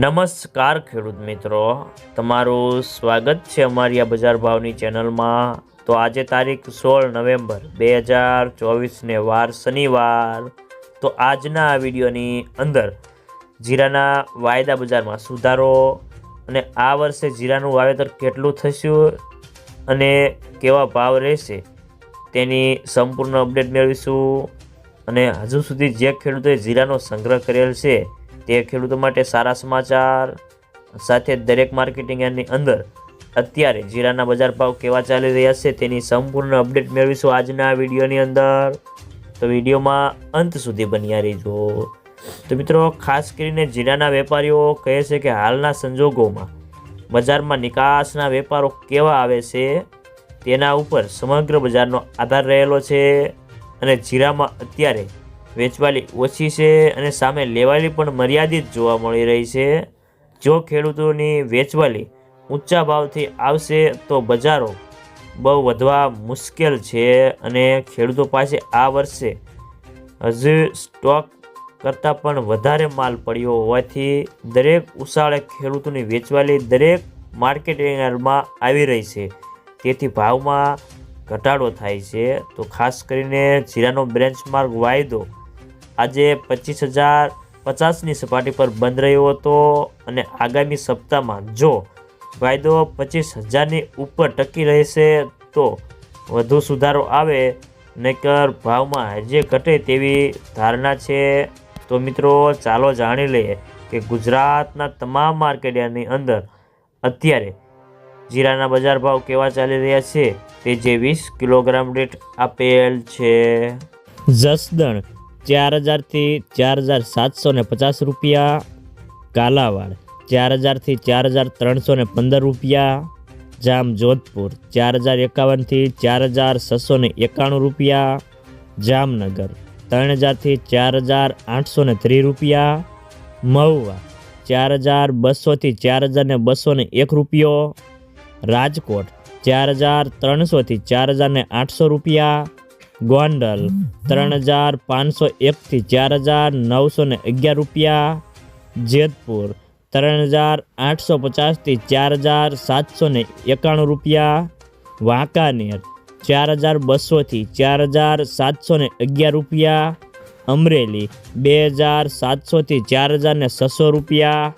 નમસ્કાર ખેડૂત મિત્રો. તમારું સ્વાગત છે અમારી આ બજાર ભાવની ચેનલમાં. તો આજે તારીખ સોળ નવેમ્બર બે હજાર ચોવીસને વાર શનિવાર. તો આજના આ વિડીયોની અંદર જીરાના વાયદા બજારમાં સુધારો અને આ વર્ષે જીરાનું વાવેતર કેટલું થશું અને કેવા ભાવ રહેશે તેની સંપૂર્ણ અપડેટ મેળવીશું. અને હજુ સુધી જે ખેડૂતોએ જીરાનો સંગ્રહ કરેલ છે તે ખેડૂતો માટે સારા સમાચાર સાથે દરેક માર્કેટિંગ યાર્ડની અંદર અત્યારે જીરાના બજાર ભાવ કેવા ચાલી રહ્યા છે તેની સંપૂર્ણ અપડેટ મેળવીશું આજના વિડીયોની અંદર. તો વિડીયોમાં અંત સુધી બન્યા રહીજો. તો મિત્રો, ખાસ કરીને જીરાના વેપારીઓ કહે છે કે હાલના સંજોગોમાં બજારમાં નિકાસના વેપારો કેવા આવે છે તેના ઉપર સમગ્ર બજારનો આધાર રહેલો છે અને જીરામાં અત્યારે વેચવાલી ઓછી છે અને સામે લેવાલી પણ મર્યાદિત જોવા મળી રહી છે. જો ખેડૂતોની વેચવાલી ઊંચા ભાવથી આવશે તો બજારો બહુ વધવા મુશ્કેલ છે અને ખેડૂતો પાસે આ વર્ષે હજુ સ્ટોક કરતાં પણ વધારે માલ પડ્યો હોવાથી દરેક ઉછાળે ખેડૂતોની વેચવાલી દરેક માર્કેટિંગમાં આવી રહી છે. તેથી ભાવમાં ઘટાડો થાય છે. તો ખાસ કરીને જીરાનો બ્રેન્ચમાર્ક વાયદો આજે પચીસ હજાર પચાસની સપાટી પર બંધ રહ્યો હતો અને આગામી સપ્તાહમાં જો વાયદો પચીસ હજારની ઉપર ટકી રહેશે તો વધુ સુધારો આવે, નહીતર ભાવમાં હજી ઘટે તેવી ધારણા છે. તો મિત્રો, ચાલો જાણી લઈએ કે ગુજરાતના તમામ માર્કેટની અંદર અત્યારે જીરાના બજાર ભાવ કેવા ચાલી રહ્યા છે તે જે વીસ કિલોગ્રામ દીઠ આપેલ છે. જસદણ ચાર હજારથી ચાર હજાર સાતસો ને પચાસ રૂપિયા. કાલાવાડ ચાર હજારથી ચાર હજાર ત્રણસો ને પંદર રૂપિયા. જામ જોધપુર ચાર હજાર એકાવનથી ચાર હજાર છસો ને એકાણું રૂપિયા. જામનગર ત્રણ હજારથી ચાર હજાર આઠસો ને ત્રીસ રૂપિયા. મહુવા ચાર હજાર બસોથી ચાર હજાર ને બસો ને એક રૂપિયો. રાજકોટ ચાર હજાર ત્રણસોથી ચાર હજાર ને આઠસો રૂપિયા. ગોંડલ, ત્રણ હજાર પાંચસો એકથી ચાર હજાર નવસો ને અગિયાર રૂપિયા. જેતપુર, ત્રણ હજાર આઠસો પચાસથી ચાર હજાર સાતસો ને એકાણું રૂપિયા. વાંકાનેર, ચાર હજાર બસોથી ચાર હજાર સાતસો ને અગિયાર રૂપિયા. અમરેલી, બે હજાર સાતસોથી ચાર હજાર ને છસો રૂપિયા.